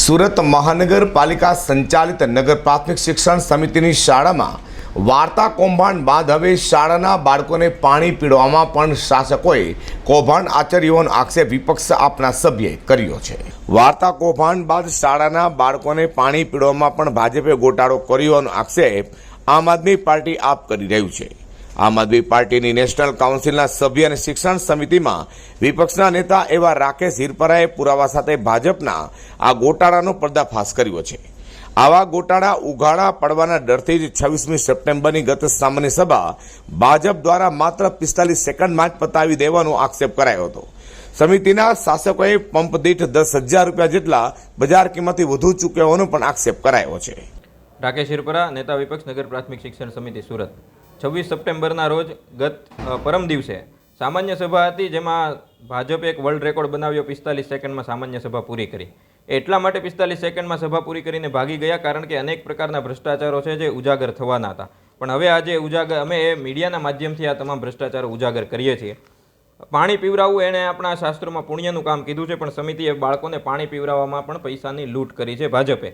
સુરત મહાનગરપાલિકા સંચાલિત નગર પ્રાથમિક શિક્ષણ સમિતિની શાળામાં વાર્તા કૌભાંડ બાદ હવે શાળાના બાળકોને પાણી પીડવામાં પણ શાસકોએ કૌભાંડ આચર્યોનો આક્ષેપ વિપક્ષ આપના સભ્યે કર્યો છે. વાર્તા કૌભાંડ બાદ શાળાના બાળકોને પાણી પીડવામાં પણ ભાજપે ગોટાળો કર્યોનો આક્ષેપ આમ આદમી પાર્ટી આપ કરી રહ્યું છે. આમ આદમી પાર્ટીની નેશનલ કાઉન્સિલના સભ્ય અને શિક્ષણ સમિતિમાં વિપક્ષના નેતા એવા રાકેશ હિરપરાએ પુરાવા સાથે ભાજપના આ ગોટાળાનો પર્દાફાશ કર્યો છે. આવા ગોટાળા ઉઘાડા પડવાના ડરથી જ છવ્વીસમી સપ્ટેમ્બરની ગત સામાન્ય સભા ભાજપ દ્વારા માત્ર પિસ્તાલીસ સેકન્ડમાં જ પતાવી દેવાનો આક્ષેપ કરાયો હતો. સમિતિના શાસકોએ પંપ દીઠ દસ હજાર રૂપિયા જેટલા બજાર કિંમતથી વધુ ચૂકવવાનો પણ આક્ષેપ કરાયો છે. રાકેશ હિરપરા, નેતા વિપક્ષ નગર પ્રાથમિક શિક્ષણ સમિતિ સુરત. છવ્વીસ સપ્ટેમ્બરના રોજ ગત પરમ દિવસે સામાન્ય સભા હતી જેમાં ભાજપે એક વર્લ્ડ રેકોર્ડ બનાવ્યો પિસ્તાલીસ સેકન્ડમાં સામાન્ય સભા પૂરી કરી. એટલા માટે પિસ્તાલીસ સેકન્ડમાં સભા પૂરી કરીને ભાગી ગયા કારણ કે અનેક પ્રકારના ભ્રષ્ટાચારો છે જે ઉજાગર થવાના હતા. પણ હવે આજે ઉજાગર, અમે એ મીડિયાના માધ્યમથી આ તમામ ભ્રષ્ટાચારો ઉજાગર કરીએ છીએ. પાણી પીવરાવવું એણે આપણા શાસ્ત્રોમાં પુણ્યનું કામ કીધું છે, પણ સમિતિએ બાળકોને પાણી પીવરાવવામાં પણ પૈસાની લૂંટ કરી છે ભાજપે.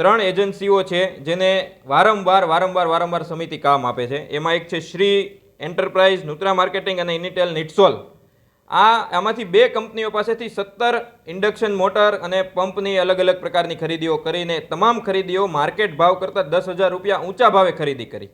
ત્રણ એજન્સીઓ છે જેને વારંવાર વારંવાર વારંવાર સમિતિ કામ આપે છે. એમાં એક છે શ્રી એન્ટરપ્રાઇઝ, નુત્રા માર્કેટિંગ અને ઇનિટેલ નિટસોલ. આ, આમાંથી બે કંપનીઓ પાસેથી સત્તર ઇન્ડક્શન મોટર અને પંપની અલગ અલગ પ્રકારની ખરીદીઓ કરીને તમામ ખરીદીઓ માર્કેટ ભાવ કરતાં દસ હજાર રૂપિયા ઊંચા ભાવે ખરીદી કરી.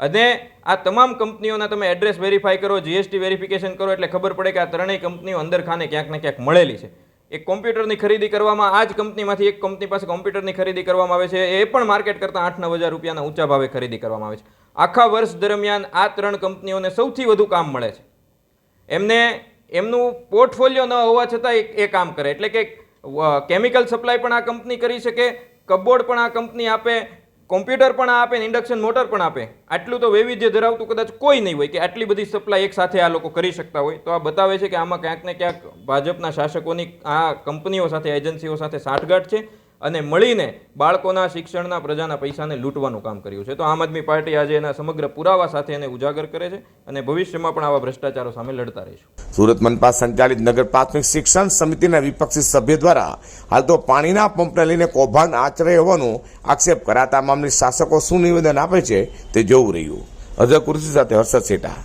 અને આ તમામ કંપનીઓના તમે એડ્રેસ વેરીફાઈ કરો, જીએસટી વેરિફિકેશન કરો એટલે ખબર પડે કે આ ત્રણેય કંપનીઓ અંદર ખાને ક્યાંક ને ક્યાંક મળેલી છે. એક કોમ્પ્યુટરની ખરીદી કરવામાં, આ જ કંપનીમાંથી એક કંપની પાસે કોમ્પ્યુટરની ખરીદી કરવામાં આવે છે. એ પણ માર્કેટ કરતાં આઠ નવ હજાર રૂપિયાના ઊંચા ભાવે ખરીદી કરવામાં આવે છે. આખા વર્ષ દરમિયાન આ ત્રણ કંપનીઓને સૌથી વધુ કામ મળે છે. એમને, એમનું પોર્ટફોલિયો ન હોવા છતાં એ- કામ કરે. એટલે કે કેમિકલ સપ્લાય પણ આ કંપની કરી શકે કબોર્ડ પણ આ કંપની આપે કોમ્પ્યુટર પણ આપે ને ઇન્ડક્શન મોટર પણ આપે. આટલું તો વૈવિધ્ય ધરાવતું કદાચ કોઈ નહીં હોય કે આટલી બધી સપ્લાય એક સાથે આ લોકો કરી શકતા હોય. તો આ બતાવે છે કે આમાં ક્યાંક ને ક્યાંક ભાજપના શાસકોની આ કંપનીઓ સાથે એજન્સીઓ સાથે સાંઠગાંઠ છે. અને મળીને બાળકોના શિક્ષણના પ્રજાના પૈસાને લૂંટવાનું કામ કર્યું છે. તો આમ આદમી પાર્ટી આજે એના સમગ્ર પુરાવા સાથે એને ઉજાગર કરે છે અને ભવિષ્યમાં પણ આવા ભ્રષ્ટાચારો સામે લડતા રહીશું. સુરત મનપા સંચાલિત નગર પ્રાથમિક શિક્ષણ સમિતિના વિપક્ષી સભ્ય દ્વારા હાલ તો પાણીના પંપને લઈને કૌભાંડ આચરે હોવાનો આક્ષેપ કરાતા મામલે શાસકો શું નિવેદન આપે છે તે જોવું રહ્યું. અઝર કુર્સી સાથે હર્ષદ શેઠા.